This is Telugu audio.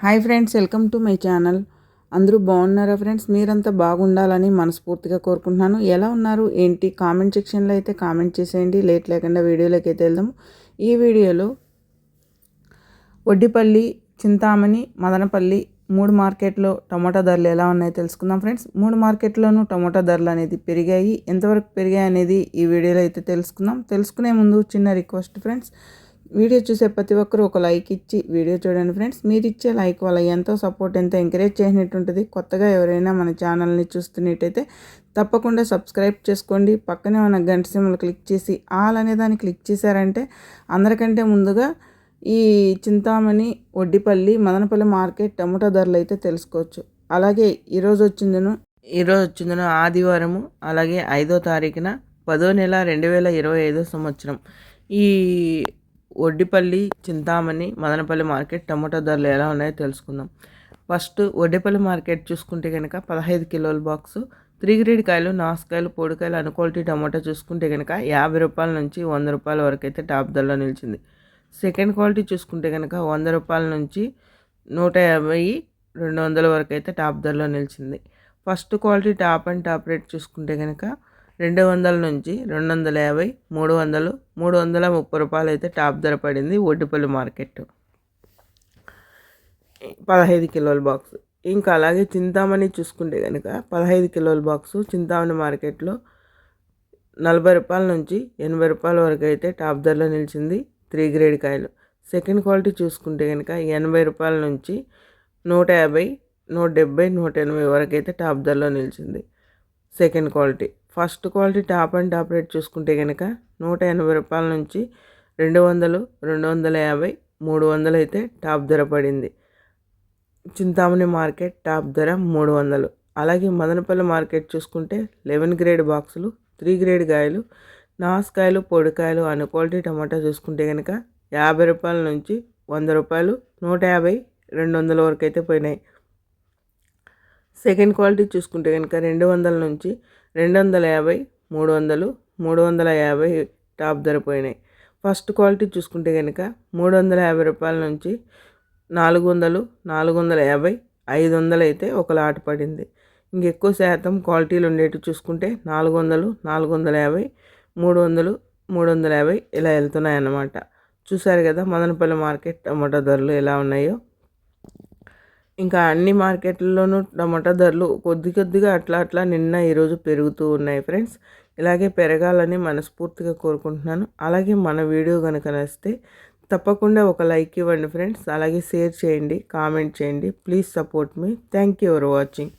Hi friends welcome to my channel. అందరూ బాగున్నారా ఫ్రెండ్స్? మీరంతా బాగుండాలని మనస్ఫూర్తిగా కోరుకుంటున్నాను. ఎలా ఉన్నారు? ఏంటి? కామెంట్ సెక్షన్లో అయితే కామెంట్ చేసేయండి. లేట్ లేకుండా వీడియోలోకి అయితే వెళ్దాము. ఈ వీడియోలో వడ్డిపల్లి చింతామణి మదనపల్లి మూడు మార్కెట్లో టమాటా ధరలు ఎలా ఉన్నాయో తెలుసుకుందాం ఫ్రెండ్స్. మూడు మార్కెట్లోనూ టమాటా ధరలు అనేది పెరిగాయి. ఎంతవరకు పెరిగాయి అనేది ఈ వీడియోలో అయితే తెలుసుకుందాం. తెలుసుకునే ముందు చిన్న రిక్వెస్ట్ ఫ్రెండ్స్. వీడియో చూసే ప్రతి ఒక్కరు ఒక లైక్ ఇచ్చి వీడియో చూడండి ఫ్రెండ్స్. మీరు ఇచ్చే లైక్ వల్ల ఎంతో సపోర్ట్ ఎంతో ఎంకరేజ్ చేసినట్టు ఉంటుంది కొత్తగా ఎవరైనా మన ఛానల్ని చూస్తున్నట్టయితే తప్పకుండా సబ్స్క్రైబ్ చేసుకోండి. పక్కనే ఉన్న గంట సింహలు క్లిక్ చేసి ఆల్ అనే దాన్ని క్లిక్ చేశారంటే అందరికంటే ముందుగా ఈ చింతామణి ఒడ్డిపల్లి మదనపల్లి మార్కెట్ టమోటా ధరలు అయితే తెలుసుకోవచ్చు. అలాగే ఈరోజు వచ్చిందను ఈరోజు వచ్చిందను ఆదివారము అలాగే ఐదో తారీఖున పదో నెల రెండు వేల ఇరవై ఐదో సంవత్సరం. ఈ ఒడ్డిపల్లి చింతామణి మదనపల్లి మార్కెట్ టమాటో ధరలు ఎలా ఉన్నాయో తెలుసుకుందాం. ఫస్ట్ ఒడ్డిపల్లి మార్కెట్ చూసుకుంటే కనుక పదహైదు కిలోల బాక్స్ త్రీ గ్రేడ్ కాయలు నాసుకాయలు పొడికాయలు అనుకోల్టీ టమాటా చూసుకుంటే కనుక యాభై రూపాయల నుంచి వంద రూపాయల వరకు అయితే టాప్ ధరలో నిలిచింది. సెకండ్ క్వాలిటీ చూసుకుంటే కనుక వంద రూపాయల నుంచి నూట యాభై రెండు వందల వరకు అయితే టాప్ ధరలో నిలిచింది. First quality top and top rate చూసుకుంటే కనుక రెండు వందల నుంచి రెండు వందల యాభై మూడు వందలు మూడు వందల ముప్పై రూపాయలు అయితే టాప్ ధర పడింది ఒడ్డుపల్లి మార్కెట్. పదహైదు కిలోల బాక్స్. ఇంకా అలాగే చింతామణి చూసుకుంటే కనుక పదహైదు కిలోల బాక్సు చింతామణి మార్కెట్లో నలభై రూపాయల నుంచి ఎనభై రూపాయల వరకు అయితే టాప్ ధరలో నిలిచింది త్రీ గ్రేడ్ కాయలు. సెకండ్ క్వాలిటీ చూసుకుంటే కనుక ఎనభై రూపాయల నుంచి నూట యాభై నూట డెబ్బై నూట ఎనభై వరకు అయితే టాప్ ధరలో నిలిచింది second quality. First quality top and top rate చూసుకుంటే కనుక నూట ఎనభై రూపాయల నుంచి రెండు వందలు రెండు వందల యాభై మూడు వందలు అయితే టాప్ ధర పడింది. చింతామణి మార్కెట్ టాప్ ధర మూడు వందలు. అలాగే మదనపల్లి మార్కెట్ చూసుకుంటే లెవెన్ గ్రేడ్ బాక్సులు త్రీ గ్రేడ్ కాయలు నాసుకాయలు పొడికాయలు అన్ని క్వాలిటీ టమాటా చూసుకుంటే కనుక యాభై రూపాయల నుంచి వంద రూపాయలు నూట యాభై రెండు వందల వరకు అయితే పోయినాయి. సెకండ్ క్వాలిటీ చూసుకుంటే కనుక రెండు వందల నుంచి రెండు వందల యాభై మూడు వందలు మూడు వందల యాభై టాప్ ధర పోయినాయి. ఫస్ట్ క్వాలిటీ చూసుకుంటే కనుక మూడు వందల యాభై రూపాయల నుంచి నాలుగు వందలు నాలుగు వందల యాభై ఐదు వందలు అయితే ఒక లాట్ పడింది. ఇంకెక్కువ శాతం క్వాలిటీలు ఉండేవి చూసుకుంటే నాలుగు వందలు నాలుగు వందల యాభై మూడు వందలు మూడు వందల యాభై ఇలా వెళ్తున్నాయి అన్నమాట చూసారు కదా మదనపల్లి మార్కెట్ టమాటో ధరలు ఎలా ఉన్నాయో. ఇంకా అన్ని మార్కెట్లలోనూ టమాటా ధరలు కొద్ది కొద్దిగా అట్లా అట్లా నిన్న ఈరోజు పెరుగుతూ ఉన్నాయి ఫ్రెండ్స్. ఇలాగే పెరగాలని మనస్ఫూర్తిగా కోరుకుంటున్నాను. అలాగే మన వీడియో కనుక నచ్చితే తప్పకుండా ఒక లైక్ ఇవ్వండి ఫ్రెండ్స్. అలాగే షేర్ చేయండి కామెంట్ చేయండి. Please support me. Thank you for watching.